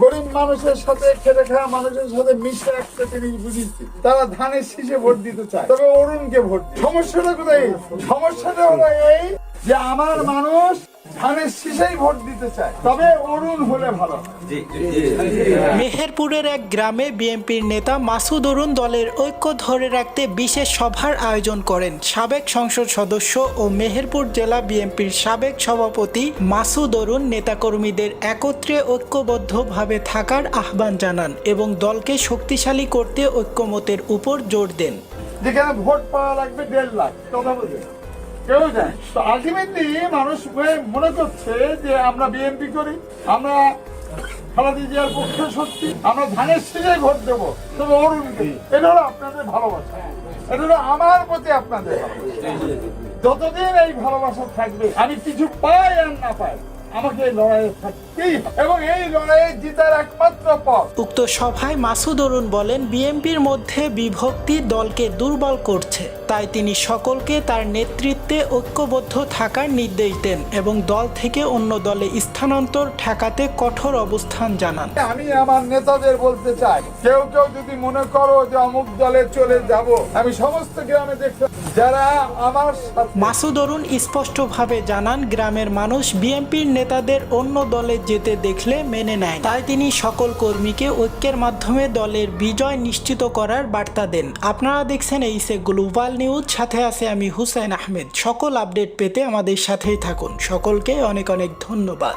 গরিব মানুষের সাথে খেটে খাওয়া মানুষের সাথে মিশে একটা জিনিস বুঝিয়েছি। তারা ধানের শীষে ভোট দিতে চায়। তবে অরুণকে ভোট সমস্যাটা কোথায়? সমস্যাটা হলো এই যে আমার মানুষ ধানের শীষেই ভোট দিতে চায়। তবে অরুণ হলে ভালো মেহেরপুরের এক গ্রামে বিএনপির নেতা মাসুদ অরুণ দলের ঐক্য ধরে রাখতে বিশেষ সভার আয়োজন করেন সাবেক সংসদ সদস্য ও মেহেরপুর জেলা বিএনপির সাবেক সভাপতি মাসুদ অরুণ নেতাকর্মীদের একত্রে ঐক্যবদ্ধভাবে থাকার আহ্বান জানান এবং দলকে শক্তিশালী করতে ঐক্যমতের উপর জোর দেন। যেখানে ভোট পাওয়া লাগবে দেড় লাখ কথা বলছে কেউ যায় তো আলটিমেটলি মানুষ মনে করছে যে আমরা বিএনপি করি, আমরা খালাদি জিয়ার পক্ষে সত্যি, আমরা ধানের শীষে ভোট দেবো, তবে অরুণকে এটা হলো আপনাদের ভালোবাসা। এটা হলো আমার প্রতি আপনাদের যতদিন এই ভালোবাসা থাকবে, আমি কিছু পাই আর না পাই, আমাকে লড়াইয়ে থাকতেই। এবং এই লড়াইয়ে জিতার একমাত্র পথ। উক্ত সভায় মাসুদ অরুণ বলেন বিএনপির মধ্যে বিভক্তি দলকে দুর্বল করছে। তাই তিনি সকলকে তার নেতৃত্বে ঐক্যবদ্ধ থাকার নির্দেশ দেন এবং দল থেকে অন্য দলে স্থানান্তর ঠেকাতে কঠোর অবস্থান জানান। আমি আমার নেতাদের বলতে চাই কেউ কেউ যদি মনে করো যে অমুক দলে চলে যাব আমি সমস্ত গ্রামে দেখতে যারা আমার মাসুদ অরুণ স্পষ্টভাবে জানান গ্রামের মানুষ বিএনপির নেতাদের অন্য দলে যেতে দেখলে মেনে নেয়। তাই তিনি সকল কর্মীকে ঐক্যের মাধ্যমে দলের বিজয় নিশ্চিত করার বার্তা দেন। আপনারা দেখছেন এই সে গ্লোবাল নিউজ, সাথে আছে আমি হুসাইন আহমেদ। সকল আপডেট পেতে আমাদের সাথেই থাকুন। সকলকে অনেক অনেক ধন্যবাদ।